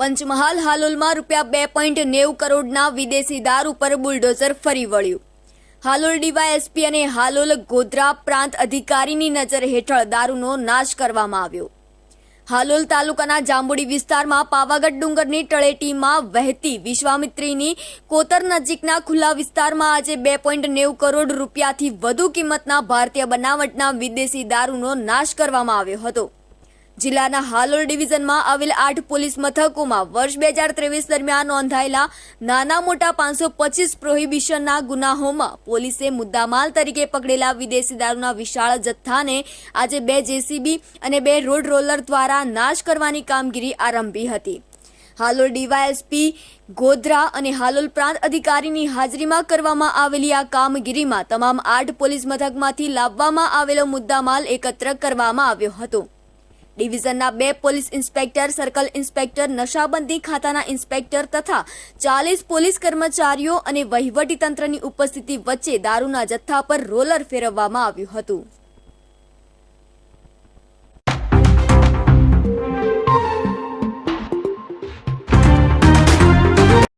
પંચમહાલ હાલોલમાં રૂપિયા બે પોઈન્ટ નેવું કરોડના વિદેશી દારૂ પર બુલડોઝર ફરી વળ્યું. હાલોલ ડીવાયએસપી અને હાલોલ ગોધરા પ્રાંત અધિકારીની નજર હેઠળ દારૂનો નાશ કરવામાં આવ્યો. હાલોલ તાલુકાના જાંબુડી વિસ્તારમાં પાવાગઢ ડુંગરની તળેટીમાં વહેતી વિશ્વામિત્રીની કોતર નજીકના ખુલ્લા વિસ્તારમાં આજે બે પોઈન્ટ નેવું કરોડ રૂપિયાથી વધુ કિંમતના ભારતીય બનાવટના વિદેશી દારૂનો નાશ કરવામાં આવ્યો હતો. જિલ્લાના હાલોલ ડિવિઝનમાં આવેલ આઠ પોલીસ મથકોમાં વર્ષ બે હજાર ત્રેવીસ દરમિયાન નોંધાયેલા નાના મોટા પાંચસો પચીસ પ્રોહિબિશનના ગુનાહોમાં પોલીસે મુદ્દામાલ તરીકે પકડેલા વિદેશી દારૂના વિશાળ જથ્થાને આજે બે જેસીબી અને બે રોડ રોલર દ્વારા નાશ કરવાની કામગીરી આરંભી હતી. હાલોલ ડીવાયએસપી ગોધરા અને હાલોલ પ્રાંત અધિકારીની હાજરીમાં કરવામાં આવેલી આ કામગીરીમાં તમામ આઠ પોલીસ મથકમાંથી લાવવામાં આવેલો મુદ્દામાલ એકત્ર કરવામાં આવ્યો હતો. ડિવિઝનના બે પોલીસ ઇન્સ્પેક્ટર, સર્કલ ઇન્સ્પેક્ટર, નશાબંધી ખાતાના ઇન્સ્પેક્ટર તથા ચાલીસ પોલીસ કર્મચારીઓ અને વહીવટી તંત્રની ઉપસ્થિતિ વચ્ચે દારૂના જથ્થા પર રોલર ફેરવવામાં આવ્યું હતું.